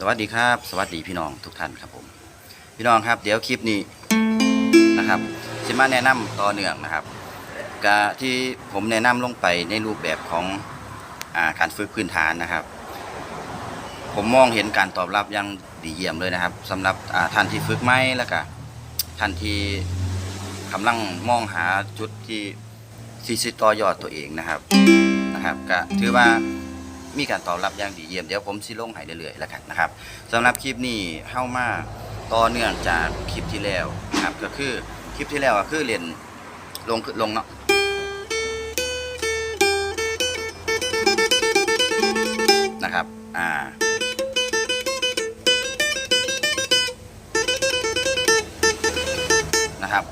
สวัสดีครับ สวัสดีพี่น้องทุกท่านครับผม พี่น้องครับ เดี๋ยวคลิปนี้นะครับจะมาแนะนำต่อเนื่องนะครับกะที่ผมแนะนำลงไปในรูปแบบของอาการฝึกพื้นฐานนะครับ ผมมองเห็นการตอบรับยังดีเยี่ยมเลยนะครับสำหรับท่านที่ฝึกไม่แล้วก็ท่านที่กำลังมองหาจุดที่ที่สิต่อยอดตัวเองนะครับนะครับ ก็ถือว่า มีการตอบรับอย่างดีเยี่ยมเดี๋ยวผมสิลงให้เรื่อยๆแล้วกันนะครับสำหรับคลิปนี้เข้ามาต่อเนื่องจากคลิปที่แล้วนะครับก็คือคลิปที่แล้วก็คือเรียนลงลงเนาะนะครับอ่านะครับ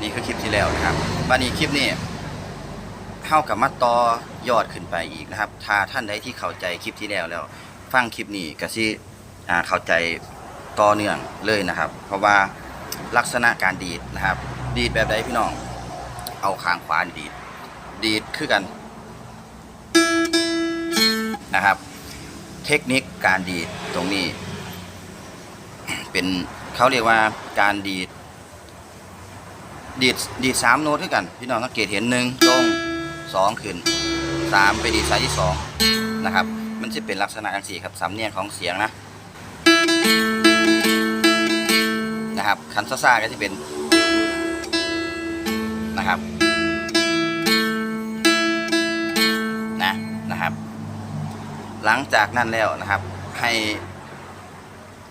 นี่คือคลิปที่แล้วนะครับวันนี้คลิปนี้ เข้ากับมาต่อยอดขึ้นไปอีกนะครับ ถ้าท่านใดที่เข้าใจคลิปที่แล้วแล้ว ฟังคลิปนี้ก็สิอ่าเข้าใจต่อเนื่องเลยนะครับ เพราะว่าลักษณะการดีดนะครับ ดีดแบบใดพี่น้อง เอาคางขวาดีด ดีดคือกันนะครับ เทคนิคการดีดตรงนี้ เป็นเขาเรียกว่าการดีดดีดดีดสามโน้ตด้วยกัน พี่น้องสังเกตเห็นหนึ่งลง สองขึ้นสามไปดีดสายที่สองนะครับมันจะเป็นลักษณะอังสีครับสำเนียงของเสียงนะนะครับคันซ่าซ่าก็จะเป็นนะครับนะนะครับ หลังจากนั้นแล้วนะครับให้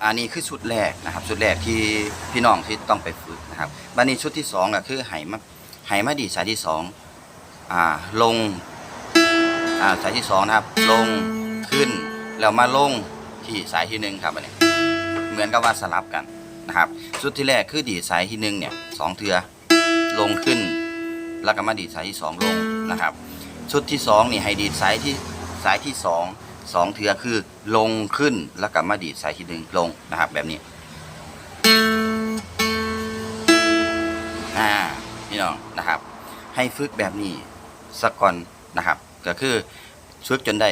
อันนี้คือชุดแรกนะครับชุดแรกที่พี่น้องที่ต้องไปฝึกนะครับบันนี้ชุดที่สองก็คือไหมาไหมาดีดสายที่สอง ลงสายที่สองนะครับ ลงขึ้นแล้วมาลงที่สายที่หนึ่งครับอันนี้ เหมือนกับว่าสลับกันนะครับชุดที่แรกคือดีดสายที่หนึ่งเนี่ยสองเทือลงขึ้น แล้วก็มาดีดสายที่สองลงนะครับ ชุดที่สองนี่ให้ดีดสายที่สายที่สองสองเทือคือลงขึ้นแล้วก็มาดีดสายที่หนึ่งลงนะครับ แบบนี้อ่าพี่น้องนะครับ ให้ฝึกแบบนี้ สักก่อนนะครับ ก็คือฝึกจนได้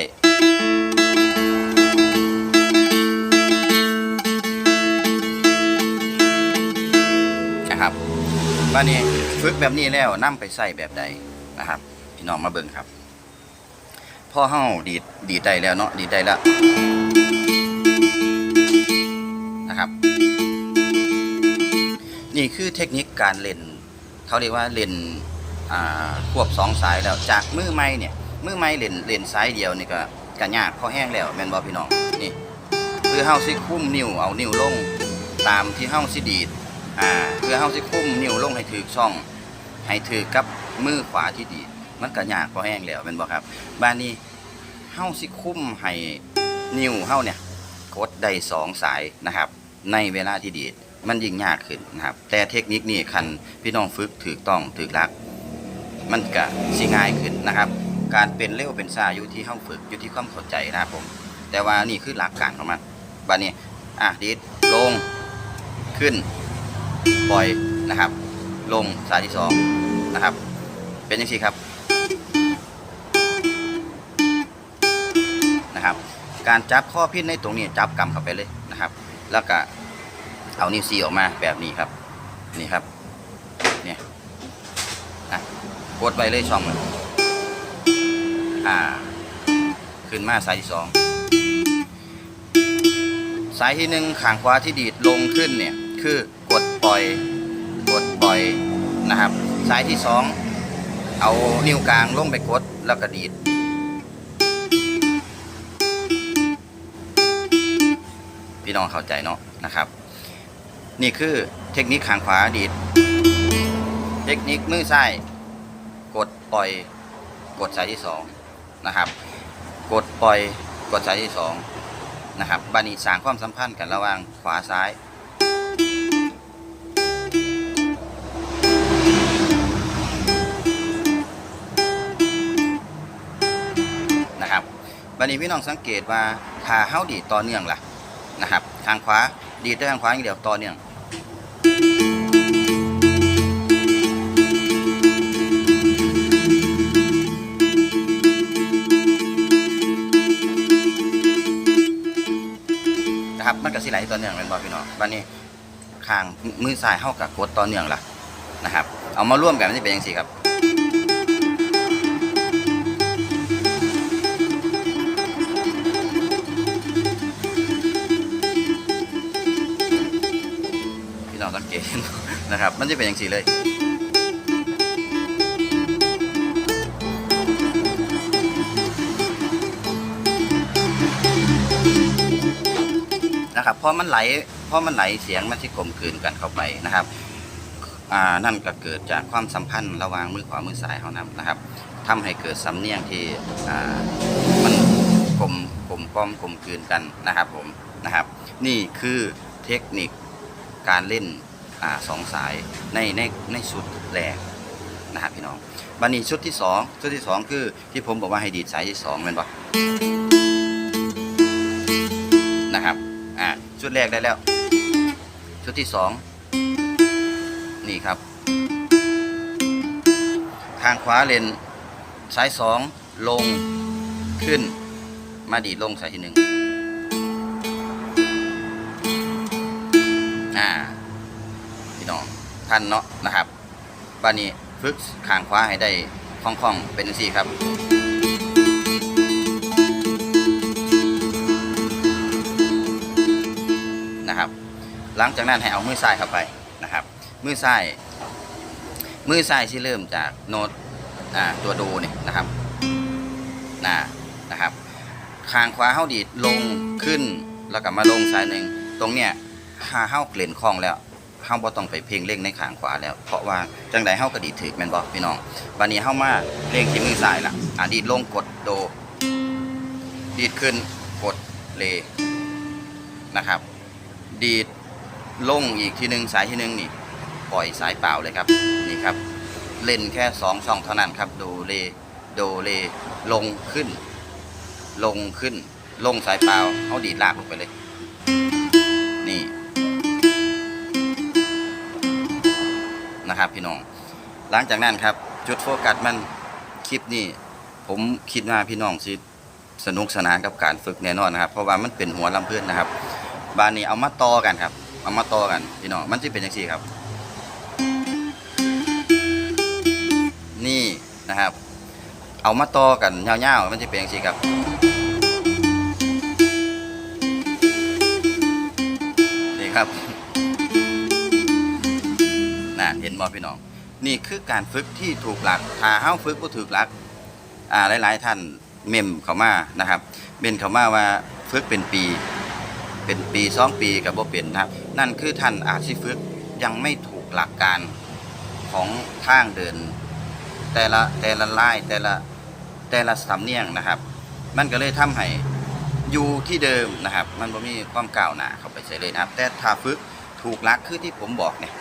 นะครับวันนี้ฝึกแบบนี้แล้วนํไปใส่แบบใดนะครับพี่น้องมาเบิ่งครับพ่อเฮาดีดดีดได้แล้วเนาะดีดได้แล้วนะครับ นี่คือเทคนิคการเล่นเขาเรียกว่าเล่น ควบสองสายแล้วจากมือไม้เนี่ยมือไม้เล่นเล่นสายเดียวนี่ก็ก็ยากพอแห้งแล้วแมนบ่พี่น้องนี่คือเฮาสิคุ้มนิ้วเอานิ้วลงตามที่เฮาสิดีดอ่าเพื่อเฮาสิคุ้มนิ้วลงให้ถือช่อง ให้ถือกับมือขวาที่ดีมันก็ยากพอแห้งแล้วแมนบ่ครับบ้านนี้เฮาสิคุ้มให้นิ้วเฮาเนี่ยกดได้สองสายนะครับ ในเวลาที่ดีมันยิ่งยากขึ้นนะครับแต่เทคนิคนี้คันพี่น้องฝึกถูกต้องถูกหลัก มันก็สิง่ายขึ้นนะครับ การเป็นเร็วเป็นช้าอยู่ที่เฮาฝึกอยู่ที่ความเข้าใจนะครับผม แต่ว่านี่คือหลักการของมันบ้านนี้อะดีดลงขึ้นปล่อยนะครับ ลงสายที่สองนะครับ เป็นยังไงครับนะครับ การจับข้อพิษในตรงนี้จับกำเข้าไปเลยนะครับ แล้วก็เอานิ้วซีออกมาแบบนี้ครับ นี่ครับเนี่ย กดไปเลยช่องมันอ่า ขึ้นมาสายที่สองสายที่หนึ่งขางขวาที่ดีดลงขึ้นเนี่ย คือกดปล่อย กดปล่อยนะครับ สายที่สองเอานิ้วกลางลงไปกดแล้วก็ดีด พี่น้องเข้าใจเนาะนะครับ นี่คือเทคนิคขางขวาดีด เทคนิคมือซ้าย ปล่อยกดสายที่สองนะครับ กดปล่อยกดสายที่สองนะครับบานี้สางความสัมพันธ์กันระหว่างขวาซ้ายนะครับวันนี้พี่น้องสังเกตว่าถ้าเฮ้าดีดต่อเนื่องล่ะนะครับ ทางขวาดีดได้ทางขวาอย่างเดียวต่อเนื่อง มันก็สิไหลต่อเนื่องแม่นบ่พี่น้องบัดนี้ข้างมือซ้ายเฮากับกดต่อเนื่องล่ะนะครับ เอามาร่วมกันมันจะเป็นจังซี่ครับพี่น้องสังเกตนะครับ มันจะเป็นอย่างสีเลย นะครับเพราะมันไหลเพราะมันไหลเสียงมันที่กลมกลืนกันเข้าไปนะครับอ่านั่นก็เกิดจากความสัมพันธ์ระหว่างมือขวามือซ้ายเขานำนะครับทำให้เกิดสำเนียงที่อ่ามันกลมกลมกล้อมกลมกลืนกันนะครับผมนะครับ นี่คือเทคนิคการเล่นอ่าสองสายในในในชุดแรกนะครับพี่น้องบันนี้ชุดที่สองชุดที่สองคือที่ผมบอกว่าให้ดีดสายที่สองแมันปะ ชุดแรกได้แล้ว ชุดที่สองนี่ครับทางขวาเลนสายสองลงขึ้น มาดีดลงสายที่หนึ่งอ่าพี่น้องท่านเนาะนะครับบ้านนี้ฝึกข้างขวาให้ได้คล่องๆเป็นสี่ครับ หลังจากนั้นให้เอามือซ้ายเข้าไปนะครับ มือซ้าย มือซ้ายที่เริ่มจากโน้ตตัวโดนี่นะครับนะนะครับคางขวาเฮาดีดลงขึ้นแล้วก็มาลงสายหนึ่งตรงเนี้ยหาเฮาเปลี่ยนคล่องแล้วเฮาบ่ต้องไปเพลงเร่งในขางขวาแล้ว เพราะว่าจังใดเฮาก็ดีถึกแมนบ่พี่น้องบัดนี้เฮามาเพลงที่มือซ้ายละอ่าดีดลงกดโด ดีดขึ้นกดเลนะครับ ดีด ลงอีกทีหนึ่งสายที่หนึ่งนี่ปล่อยสายเปล่าเลยครับนี่ครับ เล่นแค่สองช่องเท่านั้นครับโดเลโดเลลงขึ้น ลงขึ้น ลงสายเปล่าเขาดีดลากลงไปเลย นี่นะครับพี่น้อง หลังจากนั้นครับ จุดโฟกัสมันคลิปนี้ผมคิดว่าพี่น้องสิสนุกสนานกับการฝึกแน่นอนนะครับ เพราะว่ามันเป็นหัวลำเพื่อนนะครับ บานนี้เอามาต่อกันครับ เอามาต่อกันพี่น้องมันจะเป็นอย่างนี้ครับ นี่นะครับ เอามาต่อกันยาวๆมันจะเป็นอย่างนี้ครับนี่ครับน่ะเห็นบ่พี่น้องนี่คือการฝึกที่ถูกหลักถ้าเฮาฝึกบ่ถูกหลักอ่าหลายๆท่านเมมเขามานะครับเมนเขามาว่าฝึกเป็นปี เป็นปีสองปีกับบ่เป็นนะครับ นั่นคือท่านอาจสิฝึกยังไม่ถูกหลักการของทางเดิน แต่ละแต่ละลายแต่ละแต่ละสำเนียงนะครับ มันก็เลยทำให้อยู่ที่เดิมนะครับ มันบ่มีความก้าวหน้าเข้าไปใส่เลยนะครับ แต่ถ้าฝึกถูกหลักคือที่ผมบอกเนี่ย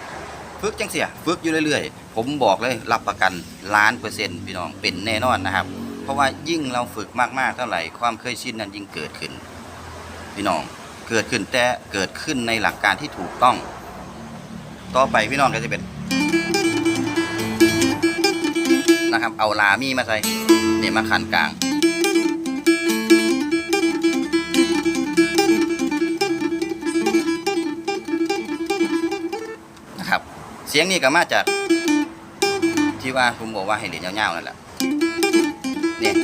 ฝึกจังเสียฝึกอยู่เรื่อยๆ ผมบอกเลยรับประกันล้านเปอร์เซ็นต์พี่น้องเป็นแน่นอนนะครับ เพราะว่ายิ่งเราฝึกมากๆเท่าไหร่ความเคยชินนั้นยิ่งเกิดขึ้น พี่น้อง เกิดขึ้นแต่เกิดขึ้นในหลักการที่ถูกต้อง ต่อไปพี่น้องก็จะเป็น นะครับ เอาลามีมาใส่เนี่ยมาขันกลางนะครับ เสียงนี้ก็มาจากที่ว่าผมบอกว่าให้เหรียญยาวๆนั่นแหละเนี่ย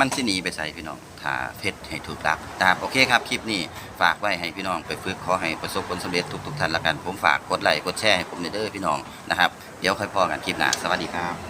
มันสิหนีไปใส่พี่น้องถ้าเพชรให้ถูกหลักนะครับโอเคครับคลิปนี้ฝากไว้ให้พี่น้องไปฝึกขอให้ประสบผลสำเร็จทุกๆท่านละกันผมฝากกดไลค์กดแชร์ให้ผมเด้อพี่น้องนะครับเดี๋ยวค่อยพอกันคลิปหน้าสวัสดีครับ